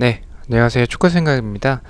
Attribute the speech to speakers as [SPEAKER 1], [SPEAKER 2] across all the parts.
[SPEAKER 1] 네, 안녕하세요. 축구 생각입니다.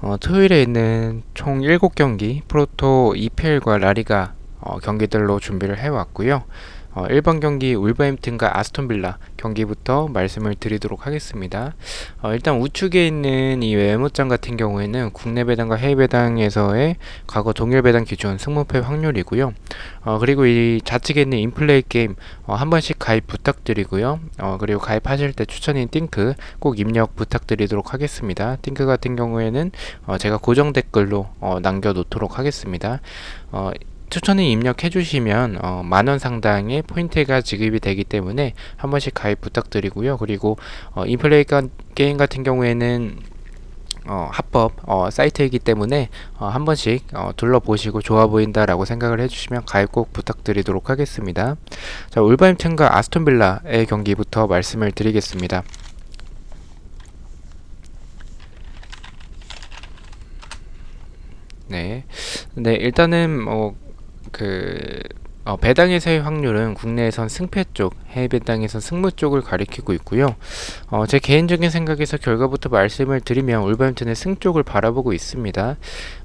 [SPEAKER 1] 어, 토요일에 있는 총 7경기 프로토 EPL과 라리가 어, 경기들로 준비를 해왔고요. 어, 1번 경기 울버햄튼과 아스톤빌라 경기부터 말씀을 드리도록 하겠습니다. 어, 일단 우측에 있는 이 외무장 같은 경우에는 국내 배당과 해외 배당에서의 과거 동일 배당 기준 승무패 확률이고요. 어, 그리고 이 좌측에 있는 인플레이 게임 어, 한 번씩 가입 부탁드리고요. 어, 그리고 가입하실 때 추천인 띵크 꼭 입력 부탁드리도록 하겠습니다. 띵크 같은 경우에는 어, 제가 고정 댓글로 어, 남겨놓도록 하겠습니다. 어, 추천을 입력해 주시면 어, 만원 상당의 포인트가 지급이 되기 때문에 한 번씩 가입 부탁드리고요. 그리고 어, 인플레이 게임 같은 경우에는 어, 합법 어, 사이트이기 때문에 어, 한 번씩 어, 둘러보시고 좋아 보인다라고 생각을 해주시면 가입 꼭 부탁드리도록 하겠습니다. 자, 울버햄튼과 아스톤빌라의 경기부터 말씀을 드리겠습니다. 네, 네 일단은 뭐 그 어, 배당에서의 확률은 국내에선 승패 쪽, 해외 배당에선 승무 쪽을 가리키고 있고요. 어, 제 개인적인 생각에서 결과부터 말씀을 드리면 울버햄튼의 승 쪽을 바라보고 있습니다.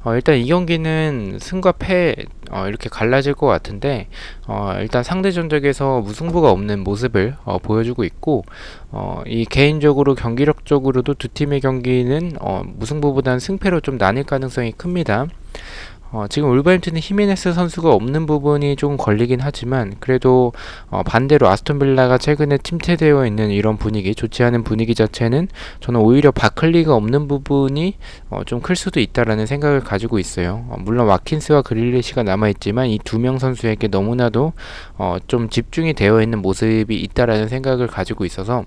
[SPEAKER 1] 어, 일단 이 경기는 승과 패 어, 이렇게 갈라질 것 같은데 어, 일단 상대 전적에서 무승부가 없는 모습을 어, 보여주고 있고 어, 이 개인적으로 경기력적으로도 두 팀의 경기는 어, 무승부보다는 승패로 좀 나뉠 가능성이 큽니다. 어, 지금 울버햄튼은 히메네스 선수가 없는 부분이 조금 걸리긴 하지만 그래도 어, 반대로 아스톤빌라가 최근에 침체되어 있는 이런 분위기 좋지 않은 분위기 자체는 저는 오히려 바클리가 없는 부분이 어, 좀 클 수도 있다라는 생각을 가지고 있어요. 어, 물론 와킨스와 그릴리시가 남아 있지만 이 두 명 선수에게 너무나도 어, 좀 집중이 되어 있는 모습이 있다라는 생각을 가지고 있어서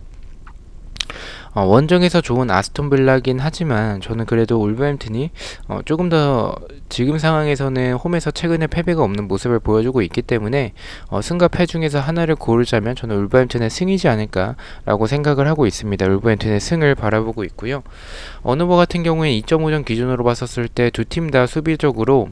[SPEAKER 1] 어, 원정에서 좋은 아스톤 빌라긴 하지만 저는 그래도 울버햄튼이 어, 조금 더 지금 상황에서는 홈에서 최근에 패배가 없는 모습을 보여주고 있기 때문에 어, 승과 패 중에서 하나를 고르자면 저는 울버햄튼의 승이지 않을까라고 생각을 하고 있습니다. 울버햄튼의 승을 바라보고 있고요. 어느버 같은 경우에 2.5점 기준으로 봤었을 때 두 팀 다 수비적으로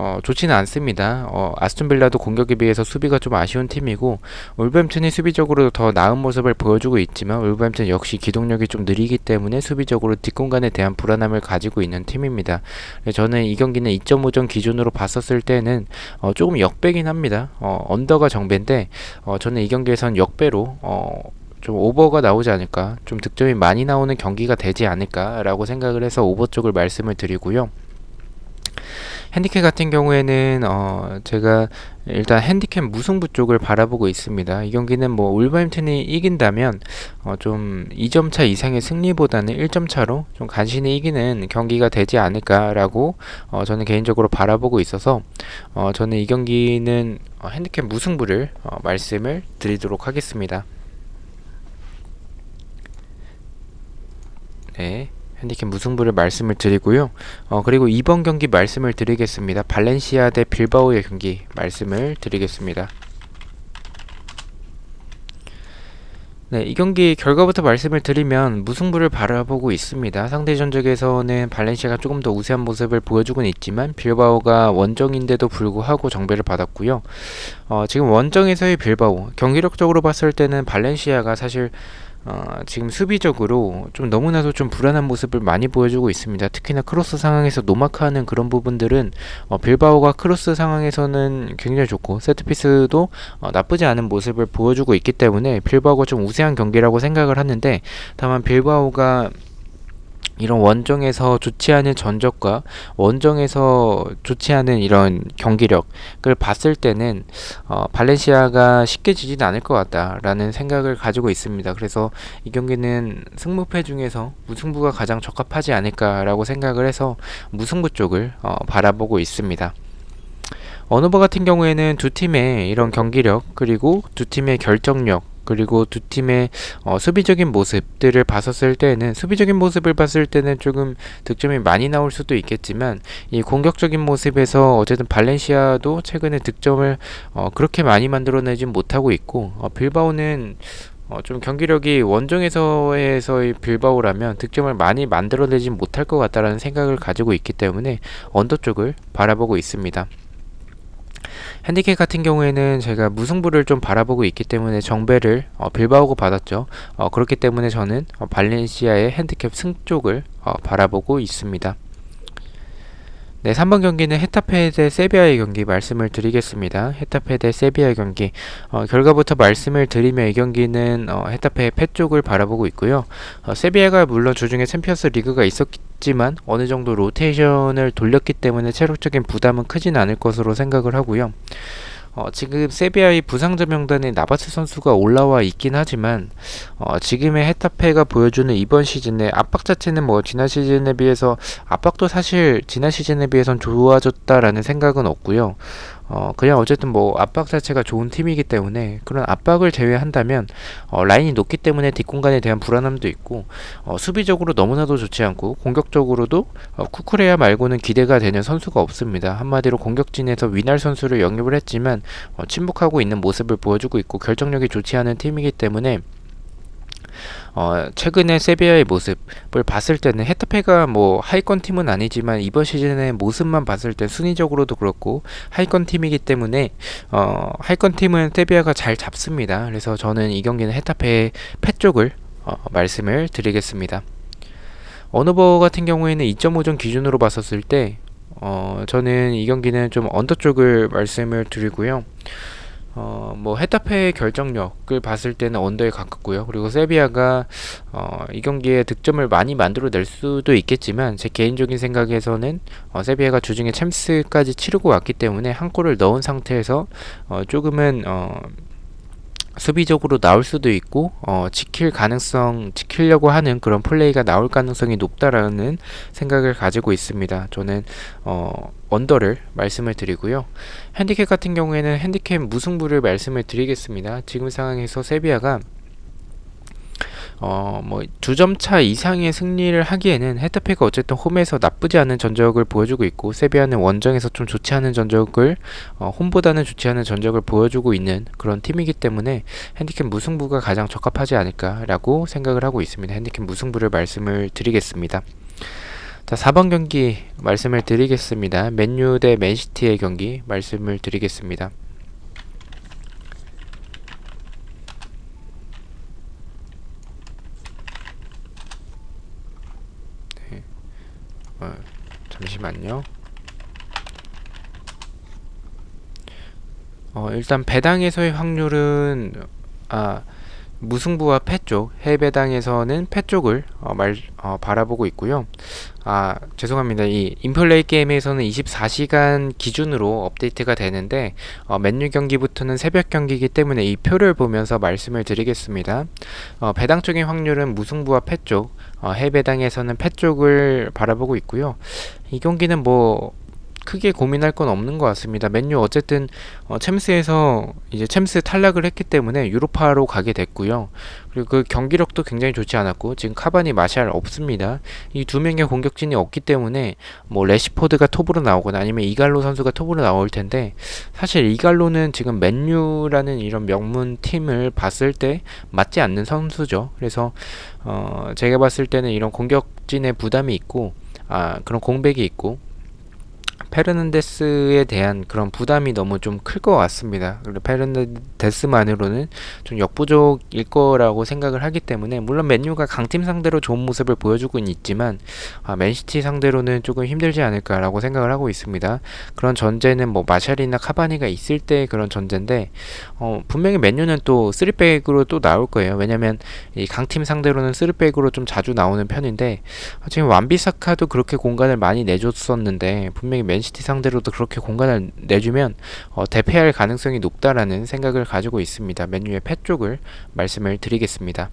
[SPEAKER 1] 어, 좋지는 않습니다. 어, 아스톤 빌라도 공격에 비해서 수비가 좀 아쉬운 팀이고 울버햄튼이 수비적으로 더 나은 모습을 보여주고 있지만 울버햄튼 역시 기동력이 좀 느리기 때문에 수비적으로 뒷공간에 대한 불안함을 가지고 있는 팀입니다. 저는 이 경기는 2.5점 기준으로 봤었을 때는 어, 조금 역배긴 합니다. 어, 언더가 정배인데 어, 저는 이 경기에선 역배로 어, 좀 오버가 나오지 않을까 좀 득점이 많이 나오는 경기가 되지 않을까라고 생각을 해서 오버 쪽을 말씀을 드리고요. 핸디캡 같은 경우에는 어 제가 일단 핸디캡 무승부 쪽을 바라보고 있습니다. 이 경기는 뭐 울버햄튼이 이긴다면 어 좀 2점 차 이상의 승리보다는 1점 차로 좀 간신히 이기는 경기가 되지 않을까라고 어 저는 개인적으로 바라보고 있어서 어 저는 이 경기는 어 핸디캡 무승부를 어 말씀을 드리도록 하겠습니다. 네. 핸디캡 무승부를 말씀을 드리고요. 어, 그리고 이번 경기 말씀을 드리겠습니다. 발렌시아 대 빌바오의 경기 말씀을 드리겠습니다. 네, 이 경기 결과부터 말씀을 드리면 무승부를 바라보고 있습니다. 상대 전적에서는 발렌시아가 조금 더 우세한 모습을 보여주고 있지만 빌바오가 원정인데도 불구하고 정배를 받았고요. 어, 지금 원정에서의 빌바오 경기력적으로 봤을 때는 발렌시아가 사실 어, 지금 수비적으로 좀 너무나도 좀 불안한 모습을 많이 보여주고 있습니다. 특히나 크로스 상황에서 노마크하는 그런 부분들은 어, 빌바오가 크로스 상황에서는 굉장히 좋고 세트피스도 어, 나쁘지 않은 모습을 보여주고 있기 때문에 빌바오가 좀 우세한 경기라고 생각을 하는데 다만 빌바오가 이런 원정에서 좋지 않은 전적과 원정에서 좋지 않은 이런 경기력을 봤을 때는 어, 발렌시아가 쉽게 지지는 않을 것 같다라는 생각을 가지고 있습니다. 그래서 이 경기는 승무패 중에서 무승부가 가장 적합하지 않을까라고 생각을 해서 무승부 쪽을 어, 바라보고 있습니다. 어느버 같은 경우에는 두 팀의 이런 경기력 그리고 두 팀의 결정력 그리고 두 팀의 어, 수비적인 모습들을 봤었을 때는 수비적인 모습을 봤을 때는 조금 득점이 많이 나올 수도 있겠지만 이 공격적인 모습에서 어쨌든 발렌시아도 최근에 득점을 어, 그렇게 많이 만들어내진 못하고 있고 어, 빌바오는 어, 좀 경기력이 원정에서의 빌바오라면 득점을 많이 만들어내지 못할 것 같다라는 생각을 가지고 있기 때문에 언더 쪽을 바라보고 있습니다. 핸디캡 같은 경우에는 제가 무승부를 좀 바라보고 있기 때문에 정배를 어, 빌바오고 받았죠. 어, 그렇기 때문에 저는 어, 발렌시아의 핸디캡 승 쪽을 어, 바라보고 있습니다. 네, 3번 경기는 헤타페 대 세비야의 경기 말씀을 드리겠습니다. 헤타페 대 세비야 경기 어, 결과부터 말씀을 드리면 이 경기는 어, 헤타페의 패 쪽을 바라보고 있고요. 어, 세비야가 물론 주중에 챔피언스 리그가 있었지만 어느 정도 로테이션을 돌렸기 때문에 체력적인 부담은 크진 않을 것으로 생각을 하고요. 어, 지금 세비야의 부상자 명단에 나바스 선수가 올라와 있긴 하지만 어, 지금의 헤타페가 보여주는 이번 시즌의 압박 자체는 뭐 지난 시즌에 비해서 압박도 사실 지난 시즌에 비해선 좋아졌다라는 생각은 없고요. 어, 그냥 어쨌든 뭐 압박 자체가 좋은 팀이기 때문에 그런 압박을 제외한다면 어, 라인이 높기 때문에 뒷공간에 대한 불안함도 있고 어, 수비적으로 너무나도 좋지 않고 공격적으로도 어, 쿠쿠레야 말고는 기대가 되는 선수가 없습니다. 한마디로 공격진에서 위날 선수를 영입을 했지만 어, 침묵하고 있는 모습을 보여주고 있고 결정력이 좋지 않은 팀이기 때문에 어, 최근에 세비야의 모습을 봤을 때는 헤타페가 뭐 하위권 팀은 아니지만 이번 시즌의 모습만 봤을 때 순위적으로도 그렇고 하위권 팀이기 때문에 어, 하위권 팀은 세비야가 잘 잡습니다. 그래서 저는 이 경기는 헤타페의 패 쪽을 어, 말씀을 드리겠습니다. 어느버 같은 경우에는 2.5점 기준으로 봤었을 때 어, 저는 이 경기는 좀 언더 쪽을 말씀을 드리고요. 어, 뭐 헤타페의 결정력을 봤을 때는 언더에 가깝고요. 그리고 세비야가 어, 이 경기에 득점을 많이 만들어낼 수도 있겠지만 제 개인적인 생각에서는 어, 세비야가 주중에 챔스까지 치르고 왔기 때문에 한 골을 넣은 상태에서 어, 조금은 어, 수비적으로 나올 수도 있고 어, 지킬 가능성 지키려고 하는 그런 플레이가 나올 가능성이 높다라는 생각을 가지고 있습니다. 저는 어, 언더를 말씀을 드리고요. 핸디캡 같은 경우에는 핸디캡 무승부를 말씀을 드리겠습니다. 지금 상황에서 세비야가 어, 뭐, 두 점 차 이상의 승리를 하기에는 헤타페가 어쨌든 홈에서 나쁘지 않은 전적을 보여주고 있고, 세비야는 원정에서 좀 좋지 않은 전적을, 어, 홈보다는 좋지 않은 전적을 보여주고 있는 그런 팀이기 때문에 핸디캡 무승부가 가장 적합하지 않을까라고 생각을 하고 있습니다. 핸디캡 무승부를 말씀을 드리겠습니다. 자, 4번 경기 말씀을 드리겠습니다. 맨유 대 맨시티의 경기 말씀을 드리겠습니다. 어, 잠시만요. 어, 일단 배당에서의 확률은 아 무승부와 패 쪽, 해배당에서는 패 쪽을 어, 말, 어, 바라보고 있고요. 아, 죄송합니다. 이 인플레이 게임에서는 24시간 기준으로 업데이트가 되는데 어, 맨유 경기부터는 새벽 경기이기 때문에 이 표를 보면서 말씀을 드리겠습니다. 어, 배당 쪽의 확률은 무승부와 패 쪽, 어, 해배당에서는 패 쪽을 바라보고 있고요. 이 경기는 뭐 크게 고민할 건 없는 것 같습니다. 맨유 어쨌든 어, 챔스에서 이제 챔스 탈락을 했기 때문에 유로파로 가게 됐고요. 그리고 그 경기력도 굉장히 좋지 않았고 지금 카바니 마샬 없습니다. 이 두 명의 공격진이 없기 때문에 뭐 레시포드가 톱으로 나오거나 아니면 이갈로 선수가 톱으로 나올 텐데 사실 이갈로는 지금 맨유라는 이런 명문 팀을 봤을 때 맞지 않는 선수죠. 그래서 어 제가 봤을 때는 이런 공격진의 부담이 있고 아 그런 공백이 있고 페르난데스에 대한 그런 부담이 너무 좀 클 것 같습니다. 페르난데스만으로는 좀 역부족일 거라고 생각을 하기 때문에 물론 맨유가 강팀 상대로 좋은 모습을 보여주고 있지만 아, 맨시티 상대로는 조금 힘들지 않을까라고 생각을 하고 있습니다. 그런 전제는 뭐 마샬이나 카바니가 있을 때 그런 전제인데 어, 분명히 맨유는 또 3백으로 또 나올 거예요. 왜냐면 이 강팀 상대로는 3백으로 좀 자주 나오는 편인데 지금 완비사카도 그렇게 공간을 많이 내줬었는데 분명히 맨 시티 상대로도 그렇게 공간을 내주면 어, 대패할 가능성이 높다라는 생각을 가지고 있습니다. 맨유의 패 쪽을 말씀을 드리겠습니다.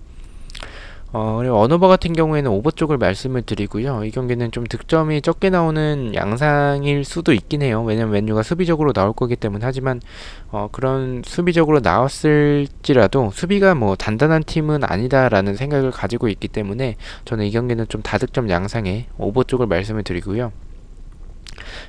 [SPEAKER 1] 어, 그리고 언어버 같은 경우에는 오버 쪽을 말씀을 드리고요. 이 경기는 좀 득점이 적게 나오는 양상일 수도 있긴 해요. 왜냐면 맨유가 수비적으로 나올 거기 때문에 하지만 어, 그런 수비적으로 나왔을지라도 수비가 뭐 단단한 팀은 아니다라는 생각을 가지고 있기 때문에 저는 이 경기는 좀 다득점 양상의 오버 쪽을 말씀을 드리고요.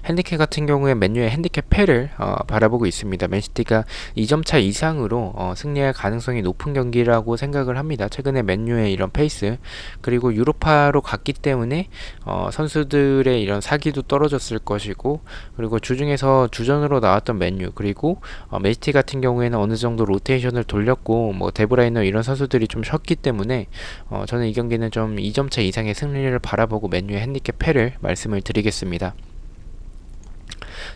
[SPEAKER 1] 핸디캡 같은 경우에 맨유의 핸디캡 패를 어, 바라보고 있습니다. 맨시티가 2점 차 이상으로 어, 승리할 가능성이 높은 경기라고 생각을 합니다. 최근에 맨유의 이런 페이스 그리고 유로파로 갔기 때문에 어, 선수들의 이런 사기도 떨어졌을 것이고 그리고 주중에서 주전으로 나왔던 맨유 그리고 어, 맨시티 같은 경우에는 어느 정도 로테이션을 돌렸고 뭐 데브라이너 이런 선수들이 좀 쉬었기 때문에 어, 저는 이 경기는 좀 2점 차 이상의 승리를 바라보고 맨유의 핸디캡 패를 말씀을 드리겠습니다.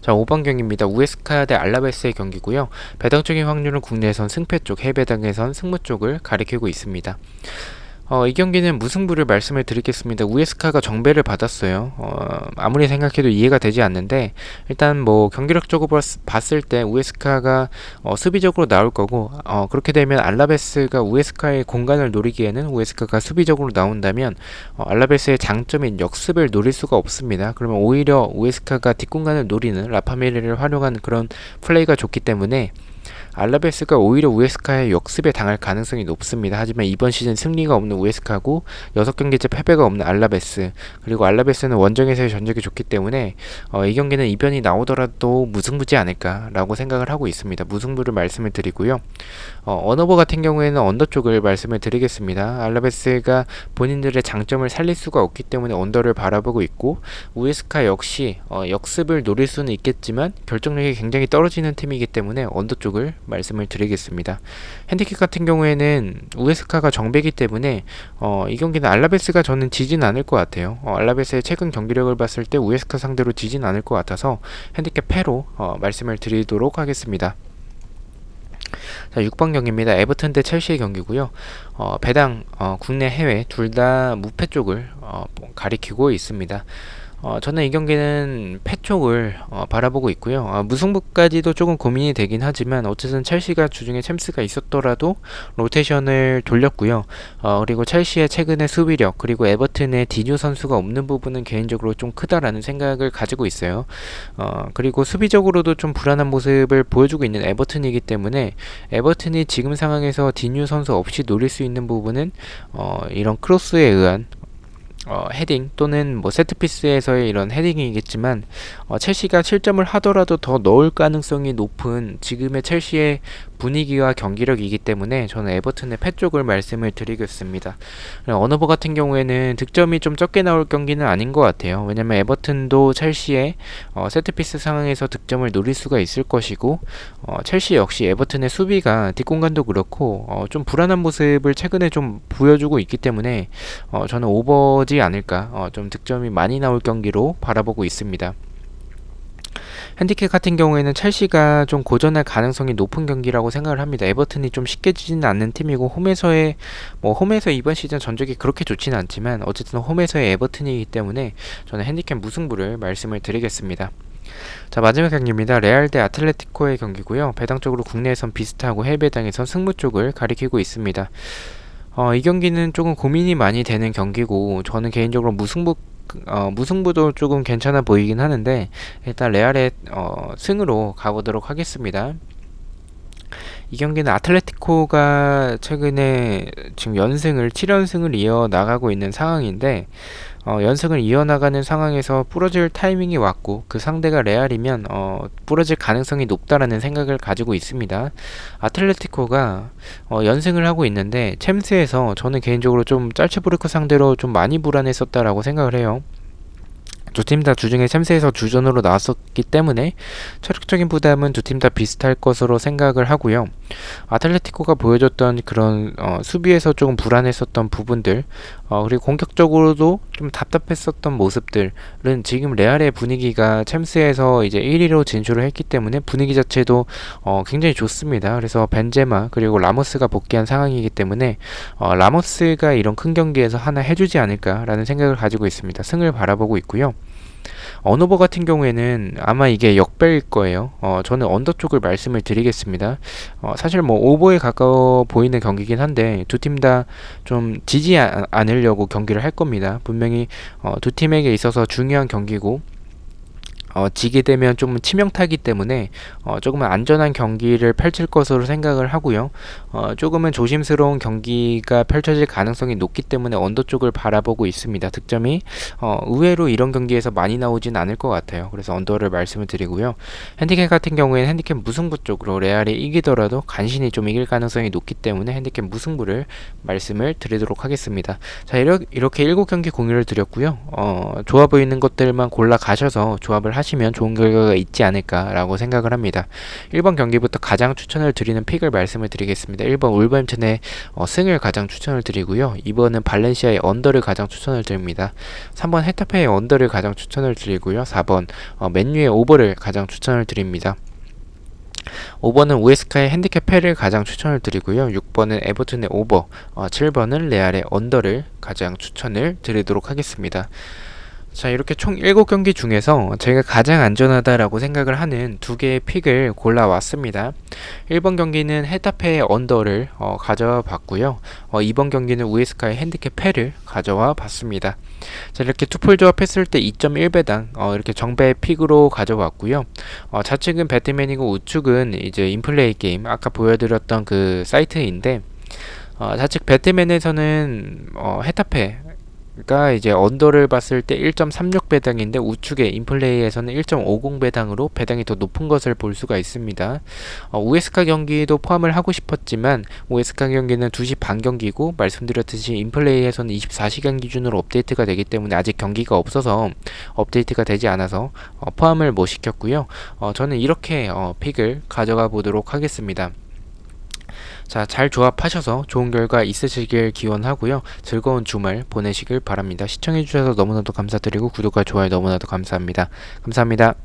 [SPEAKER 1] 자, 5번 경기입니다. 우에스카 대 알라베스의 경기고요. 배당적인 확률은 국내에선 승패 쪽, 해배당에선 승무 쪽을 가리키고 있습니다. 어, 이 경기는 무승부를 말씀을 드리겠습니다. 우에스카가 정배를 받았어요. 어, 아무리 생각해도 이해가 되지 않는데 일단 뭐 경기력적으로 봤을 때 우에스카가 어, 수비적으로 나올 거고 어, 그렇게 되면 알라베스가 우에스카의 공간을 노리기에는 우에스카가 수비적으로 나온다면 어, 알라베스의 장점인 역습을 노릴 수가 없습니다. 그러면 오히려 우에스카가 뒷공간을 노리는 라파메리를 활용한 그런 플레이가 좋기 때문에 알라베스가 오히려 우에스카의 역습에 당할 가능성이 높습니다. 하지만 이번 시즌 승리가 없는 우에스카고 6경기째 패배가 없는 알라베스 그리고 알라베스는 원정에서의 전적이 좋기 때문에 어, 이 경기는 이변이 나오더라도 무승부지 않을까라고 생각을 하고 있습니다. 무승부를 말씀을 드리고요. 어, 언어버 같은 경우에는 언더 쪽을 말씀을 드리겠습니다. 알라베스가 본인들의 장점을 살릴 수가 없기 때문에 언더를 바라보고 있고 우에스카 역시 어, 역습을 노릴 수는 있겠지만 결정력이 굉장히 떨어지는 팀이기 때문에 언더 쪽을 말씀을 드리겠습니다. 핸디캡 같은 경우에는 우에스카가 정배기 때문에 어, 이 경기는 알라베스가 저는 지진 않을 것 같아요. 어, 알라베스의 최근 경기력을 봤을 때 우에스카 상대로 지진 않을 것 같아서 핸디캡 패로 어, 말씀을 드리도록 하겠습니다. 자, 6번 경기입니다. 에버튼 대 첼시의 경기고요. 어, 배당 어, 국내 해외 둘 다 무패 쪽을 어, 가리키고 있습니다. 어, 저는 이 경기는 패 쪽을 어, 바라보고 있고요. 어, 무승부까지도 조금 고민이 되긴 하지만 어쨌든 첼시가 주중에 챔스가 있었더라도 로테이션을 돌렸고요. 어, 그리고 첼시의 최근의 수비력 그리고 에버튼의 디뉴 선수가 없는 부분은 개인적으로 좀 크다라는 생각을 가지고 있어요. 어, 그리고 수비적으로도 좀 불안한 모습을 보여주고 있는 에버튼이기 때문에 에버튼이 지금 상황에서 디뉴 선수 없이 노릴 수 있는 부분은 어, 이런 크로스에 의한 어, 헤딩 또는 뭐 세트피스에서의 이런 헤딩이겠지만 어, 첼시가 실점을 하더라도 더 넣을 가능성이 높은 지금의 첼시의 분위기와 경기력이기 때문에 저는 에버튼의 패 쪽을 말씀을 드리겠습니다. 어너버 같은 경우에는 득점이 좀 적게 나올 경기는 아닌 것 같아요. 왜냐면 에버튼도 첼시의 어, 세트피스 상황에서 득점을 노릴 수가 있을 것이고 어, 첼시 역시 에버튼의 수비가 뒷공간도 그렇고 어, 좀 불안한 모습을 최근에 좀 보여주고 있기 때문에 어, 저는 오버지 않을까 어, 좀 득점이 많이 나올 경기로 바라보고 있습니다. 핸디캡 같은 경우에는 첼시가 좀 고전할 가능성이 높은 경기라고 생각을 합니다. 에버튼이 좀 쉽게 지지는 않는 팀이고 홈에서의 뭐 홈에서 이번 시즌 전적이 그렇게 좋지는 않지만 어쨌든 홈에서의 에버튼이기 때문에 저는 핸디캡 무승부를 말씀을 드리겠습니다. 자 마지막 경기입니다. 레알 대 아틀레티코의 경기고요. 배당적으로 국내에선 비슷하고 해외배당에선 승부 쪽을 가리키고 있습니다. 어, 이 경기는 조금 고민이 많이 되는 경기고 저는 개인적으로 무승부 어, 무승부도 조금 괜찮아 보이긴 하는데 일단 레알의 어, 승으로 가보도록 하겠습니다. 이 경기는 아틀레티코가 최근에 지금 연승을 7연승을 이어 나가고 있는 상황인데 어, 연승을 이어나가는 상황에서 부러질 타이밍이 왔고 그 상대가 레알이면 어, 부러질 가능성이 높다라는 생각을 가지고 있습니다. 아틀레티코가 어, 연승을 하고 있는데 챔스에서 저는 개인적으로 좀 짤츠부르크 상대로 좀 많이 불안했었다라고 생각을 해요. 두 팀 다 주중에 챔스에서 주전으로 나왔었기 때문에 체력적인 부담은 두 팀 다 비슷할 것으로 생각을 하고요. 아틀레티코가 보여줬던 그런 어, 수비에서 조금 불안했었던 부분들 어, 그리고 공격적으로도 좀 답답했었던 모습들은 지금 레알의 분위기가 챔스에서 이제 1위로 진출을 했기 때문에 분위기 자체도 어, 굉장히 좋습니다. 그래서 벤제마 그리고 라모스가 복귀한 상황이기 때문에 어, 라모스가 이런 큰 경기에서 하나 해주지 않을까라는 생각을 가지고 있습니다. 승을 바라보고 있고요. 언어버 같은 경우에는 아마 이게 역배일 거예요. 어, 저는 언더 쪽을 말씀을 드리겠습니다. 어, 사실 뭐 오버에 가까워 보이는 경기긴 한데 두 팀 다 좀 지지 않으려고 경기를 할 겁니다. 분명히 어, 두 팀에게 있어서 중요한 경기고 어, 지게 되면 좀 치명타기 때문에 어, 조금은 안전한 경기를 펼칠 것으로 생각을 하고요. 어, 조금은 조심스러운 경기가 펼쳐질 가능성이 높기 때문에 언더 쪽을 바라보고 있습니다. 득점이 어, 의외로 이런 경기에서 많이 나오진 않을 것 같아요. 그래서 언더를 말씀을 드리고요. 핸디캡 같은 경우에는 핸디캡 무승부 쪽으로 레알이 이기더라도 간신히 좀 이길 가능성이 높기 때문에 핸디캡 무승부를 말씀을 드리도록 하겠습니다. 자 이렇게, 이렇게 7경기 공유를 드렸고요. 어, 좋아 보이는 것들만 골라 가셔서 조합을 하 시면 좋은 결과가 있지 않을까라고 생각을 합니다. 1번 경기부터 가장 추천을 드리는 픽을 말씀을 드리겠습니다. 1번 울버햄튼의 어, 승을 가장 추천을 드리고요. 2번은 발렌시아의 언더를 가장 추천을 드립니다. 3번 헤타페의 언더를 가장 추천을 드리고요. 4번 어, 맨유의 오버를 가장 추천을 드립니다. 5번은 우에스카의 핸디캡 패를 가장 추천을 드리고요. 6번은 에버튼의 오버, 어, 7번은 레알의 언더를 가장 추천을 드리도록 하겠습니다. 자, 이렇게 총 7경기 중에서 제가 가장 안전하다라고 생각을 하는 두 개의 픽을 골라왔습니다. 1번 경기는 헤타페의 언더를 어, 가져와 봤고요. 어, 2번 경기는 우에스카의 핸디캡 패를 가져와 봤습니다. 자, 이렇게 투풀 조합했을 때 2.1배당 어, 이렇게 정배 픽으로 가져왔고요. 어, 좌측은 배트맨이고 우측은 이제 인플레이 게임 아까 보여드렸던 그 사이트인데 어, 좌측 배트맨에서는 어, 헤타페 가 이제 언더를 봤을 때 1.36 배당인데 우측의 인플레이에서는 1.50 배당으로 배당이 더 높은 것을 볼 수가 있습니다. 어, 우에스카 경기도 포함을 하고 싶었지만 우에스카 경기는 2시 반 경기고 말씀드렸듯이 인플레이에서는 24시간 기준으로 업데이트가 되기 때문에 아직 경기가 없어서 업데이트가 되지 않아서 어, 포함을 못 시켰고요. 어, 저는 이렇게 어, 픽을 가져가 보도록 하겠습니다. 자, 잘 조합하셔서 좋은 결과 있으시길 기원하고요. 즐거운 주말 보내시길 바랍니다. 시청해주셔서 너무나도 감사드리고 구독과 좋아요 너무나도 감사합니다. 감사합니다.